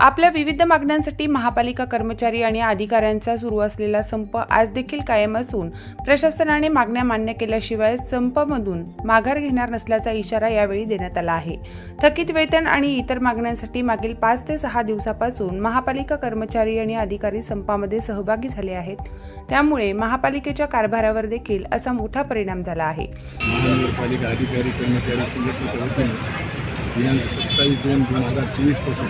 आपल्या विविध मागण्यांसाठी महापालिका कर्मचारी आणि अधिकाऱ्यांचा सुरू असलेला संप आज देखील कायम असून प्रशासनाने मागण्या मान्य केल्याशिवाय संपामधून माघार घेणार नसल्याचा इशारा यावेळी देण्यात आला आहे. थकीत वेतन आणि इतर मागण्यांसाठी मागील पाच ते सहा दिवसापासून महापालिका कर्मचारी आणि अधिकारी संपामध्ये सहभागी झाले आहेत. त्यामुळे महापालिकेच्या कारभारावर देखील असा मोठा परिणाम झाला आहे. महानगरपालिका अधिकारी कर्मचारी संघटनेच्या वतीने दिनांक सत्तावीस दोन दोन हजार चोवीसपासून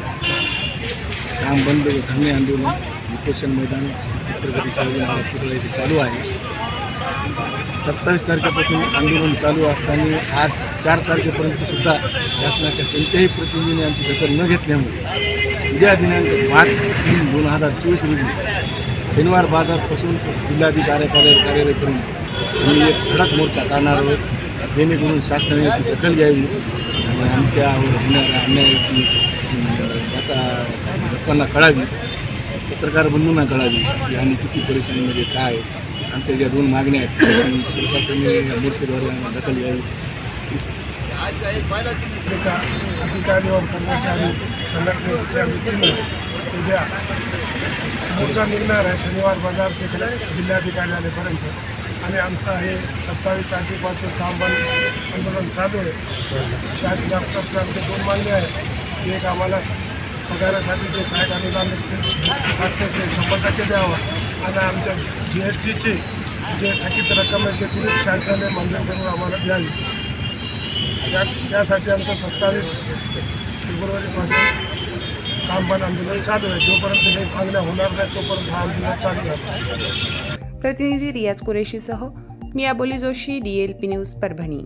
काम बंद धरणे आंदोलन उपोषण मैदान छत्रपती शिवाजी महाराज पुतळा इथे चालू आहे. सत्तावीस तारखेपासून आंदोलन चालू असताना आज चार तारखेपर्यंत सुद्धा शासनाच्या कोणत्याही प्रतिनिधीने आमची दखल न घेतल्यामुळे उद्या दिनांक पाच तीन दोन हजार चोवीस रोजी शनिवार बाजारपासून जिल्हाधिकारी कार्यालय कार्यालयापर्यंत आम्ही एक धडक मोर्चा काढणार आहोत जेणेकरून शासनाने याची दखल घ्यावी आणि आमच्यावर होणाऱ्या अन्यायाची लोकांना कळावी पत्रकार बंधूंना कळावी की आम्ही किती परेशानीमध्ये म्हणजे काय? आहे. आमच्या ज्या दोन मागण्या आहेत त्याची प्रशासनाने या मोर्चेद्वारे आम्हाला दखल घ्यावी अधिकारी व कर्मचारी संघटनेच्या वतीने उद्या मोर्चा निघणार आहे शनिवार बाजार तिकडे जिल्हाधिकाऱ्यालयापर्यंत आणि आमचं हे सत्तावीस तारखेपासून काम बंद आंदोलन चालू आहे. शासनाकडे आमचे दोन मागणे आहेत. एक आम्हाला पगारासाठी जे साठ अनुदान लागतं ते शंभर टक्के द्यावं. आणि आमच्या जी एस टीची जे थकीत रक्कम आहे ते तुम्ही शासनाने मंजूर करून आम्हाला द्यावी. त्या त्यासाठी आमचं सत्तावीस फेब्रुवारीपासून काम आंदोलन चालू आहे. जोपर्यंत हे मागण्या होणार नाही तोपर्यंत हा आंदोलन चालू राहणार प्रतिनिधी रियाज कुरेशीसह मी अबोली जोशी डीएलपी न्यूज परभणी.